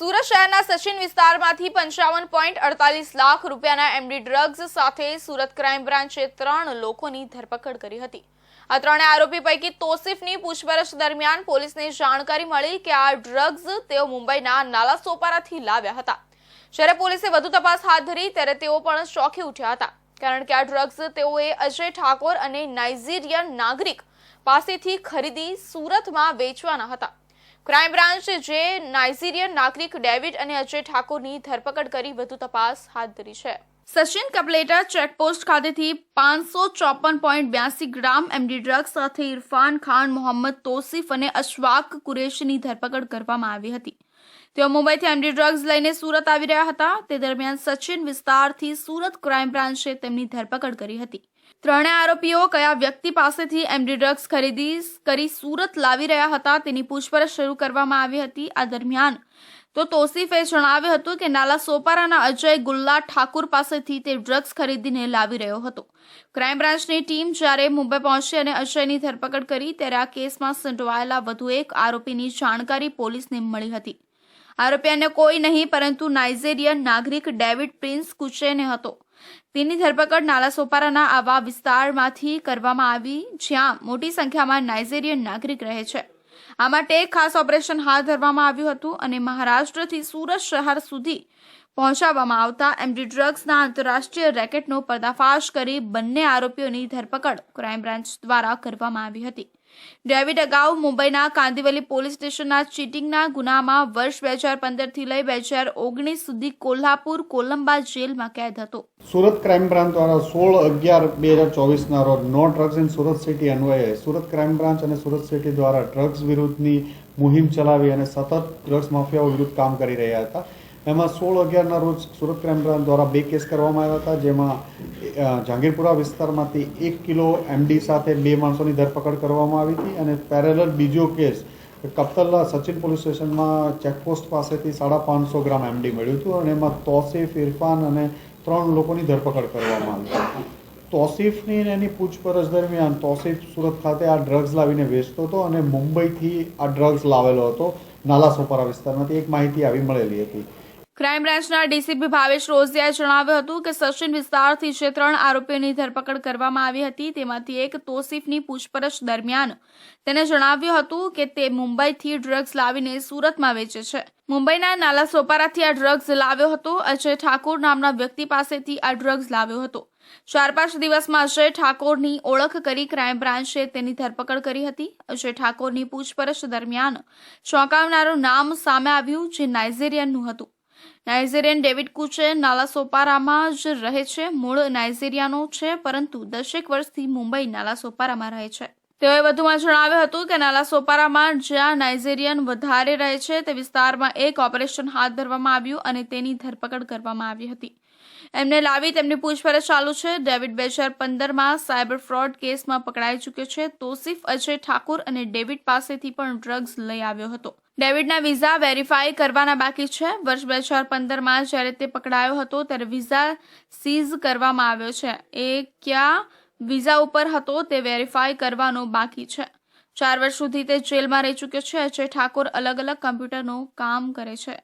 સુરત શહેરના સચિન વિસ્તારમાંથી પંચાવન પોઈન્ટ અડતાલીસ લાખ રૂપિયાના એમડી ડ્રગ્સ સાથે સુરત ક્રાઇમ બ્રાન્ચે ત્રણ લોકોની ધરપકડ કરી હતી. આ ત્રણે આરોપી પૈકી તોસીફની પૂછપરછ દરમિયાન પોલીસને જાણકારી મળી કે આ ડ્રગ્સ તેઓ મુંબઈના નાલા સોપારાથી લાવ્યા હતા. જ્યારે પોલીસે વધુ તપાસ હાથ ધરી, ત્યારે તેઓ પણ ચોંકી ઉઠ્યા હતા. કારણ કે આ ડ્રગ્સ તેઓએ અજય ઠાકોર અને નાઇજીરિયન નાગરિક પાસેથી ખરીદી સુરતમાં વેચવાના હતા. ક્રાઇમ બ્રાન્ચે જે નાઇજીરિયન નાગરિક ડેવિડ અને અજય ઠાકોરની ધરપકડ કરી વધુ તપાસ હાથ ધરી છે. સચિન કપલેટા ચેકપોસ્ટ ખાતેથી પાંચસો ચોપન પોઈન્ટ બ્યાસી ગ્રામ એમડી ડ્રગ્સ સાથે ઇરફાન ખાન, મોહમ્મદ તોસીફ અને અશવાક કુરેશીની ધરપકડ કરવામાં આવી હતી. તેઓ મુંબઈથી એમડી ડ્રગ્સ લઈને સુરત આવી રહ્યા હતા. તે દરમિયાન સચિન વિસ્તારથી સુરત ક્રાઇમ બ્રાન્ચે તેમની ધરપકડ કરી હતી. ત્રણે આરોપીઓ કયા વ્યક્તિ પાસેથી એમડી ડ્રગ્સ ખરીદી કરી સુરત લાવી રહ્યા હતા તેની પૂછપરછ શરૂ કરવામાં આવી હતી. આ દરમિયાન તો તોસીફે જણાવ્યું હતું કે નાલા સોપારાના અજય ગુલ્લા ઠાકુર પાસેથી તે ડ્રગ્સ ખરીદીને લાવી રહ્યો હતો. ક્રાઇમ બ્રાન્ચની ટીમ જ્યારે મુંબઈ પહોંચી અને અજયની ધરપકડ કરી, ત્યારે આ કેસમાં સંડોવાયેલા વધુ એક આરોપીની જાણકારી પોલીસને મળી હતી. આરોપી અન્ય કોઈ નહીં, પરંતુ નાઇજેરિયન નાગરિક ડેવિડ પ્રિન્સ કુચેને હતો. તેની ધરપકડ નાલાસોપારાના આવા વિસ્તારમાંથી કરવામાં આવી, જ્યાં મોટી સંખ્યામાં નાઇજેરિયન નાગરિક રહે છે. આ માટે એક ખાસ ઓપરેશન હાથ ધરવામાં આવ્યું હતું અને મહારાષ્ટ્રથી સુરત શહેર સુધી પહોંચાડવામાં આવતા એમડી ડ્રગ્સના આંતરરાષ્ટ્રીય રેકેટનો પર્દાફાશ કરી બંને આરોપીઓની ધરપકડ ક્રાઇમ બ્રાન્ચ દ્વારા કરવામાં આવી હતી. ડેવિડ અગાઉ મુંબઈના કાંદિવલી પોલીસ સ્ટેશનના ચીટિંગના ગુનામાં વર્ષ બે હજાર પંદરથી લઈ બે હજાર ઓગણીસ સુધી કોલ્હાપુર કોલંબા જેલમાં કેદ હતો. સુરત ક્રાઇમ બ્રાન્ચ દ્વારા સોળ અગિયાર બે હજાર ચોવીસના રોજ no drugs in Surat city અન્વયે સુરત ક્રાઇમ બ્રાન્ચ અને સુરત સિટી દ્વારા ડ્રગ્સ વિરુદ્ધની મુહિમ ચલાવી અને સતત ડ્રગ્સ માફિયાઓ વિરુદ્ધ કામ કરી રહ્યા હતા. એમાં સોળ અગિયારના રોજ સુરત ક્રાઇમ બ્રાન્ચ દ્વારા બે કેસ કરવામાં આવ્યા હતા, જેમાં અ, જહાંગીરપુરા વિસ્તારમાંથી એક કિલો એમડી સાથે બે માણસોની ધરપકડ કરવામાં આવી હતી અને પેરેલલ બીજો કેસ કપ્તલ્લા સચિન પોલીસ સ્ટેશનમાં ચેકપોસ્ટ પાસેથી સાડા પાંચસો ગ્રામ એમડી મળ્યું હતું અને એમાં તોસીફ ઇરફાન અને ત્રણ લોકોની ધરપકડ કરવામાં આવી હતી. તોસીફની એની પૂછપરછ દરમિયાન તોસીફ સુરત ખાતે આ ડ્રગ્સ લાવીને વેચતો હતો અને મુંબઈથી આ ડ્રગ્સ લાવેલો હતો નાલા સોપારા વિસ્તારમાંથી. એક માહિતી આવી મળેલી હતી. ક્રાઇમ બ્રાન્ચના ડીસીપી ભાવેશ રોઝિયાએ જણાવ્યું હતું કે સચિન વિસ્તારથી જે ત્રણ આરોપીઓની ધરપકડ કરવામાં આવી હતી, તેમાંથી એક તોસીફની પૂછપરછ દરમિયાન. તેને જણાવ્યું હતું કે તે મુંબઈથી ડ્રગ્સ લાવીને સુરતમાં વેચે છે. મુંબઈના નાલા સોપારાથી આ ડ્રગ્સ લાવ્યો હતો. અજય ઠાકોર નામના વ્યક્તિ પાસેથી આ ડ્રગ્સ લાવ્યો હતો. ચાર પાંચ દિવસમાં અજય ઠાકોરની ઓળખ કરી ક્રાઇમ બ્રાન્ચે તેની ધરપકડ કરી હતી. અજય ઠાકોરની પૂછપરછ દરમિયાન ચોંકાવનારું નામ સામે આવ્યું, જે નાઇજેરિયનનું હતું. નાઇજેરિયન ડેવિડ કુચે નાલા સોપારામાં જ રહે છે. મૂળ નાઇઝેરિયાનો છે, પરંતુ દસેક વર્ષથી મુંબઈ નાલા સોપારામાં રહે છે. તેઓએ વધુમાં જણાવ્યું હતું કે નાલા સોપારામાં જ્યાં નાઇજેરિયન વધારે રહે છે, તે વિસ્તારમાં એક ઓપરેશન હાથ ધરવામાં આવ્યું અને તેની ધરપકડ કરવામાં આવી હતી. એમને લાવી તેમની પૂછપરછ ચાલુ છે. ડેવિડ બે હજાર પંદરમાં સાયબર ફ્રોડ કેસમાં પકડાઈ ચૂક્યો છે. તોસીફ અજય ઠાકુર અને ડેવિડ પાસેથી પણ ડ્રગ્સ લઈ આવ્યો હતો. ડેવિડના વિઝા વેરીફાઈ કરવાના બાકી છે. વર્ષ બે હજાર પંદરમાં જ્યારે તે પકડાયો હતો ત્યારે વિઝા સીઝ કરવામાં આવ્યો છે. એ ક્યાં વિઝા ઉપર હતો તે વેરીફાઈ કરવાનો બાકી છે. ચાર વર્ષ સુધી તે જેલમાં રહી ચૂક્યો છે. અજય ઠાકોર અલગ અલગ કમ્પ્યુટરનું કામ કરે છે.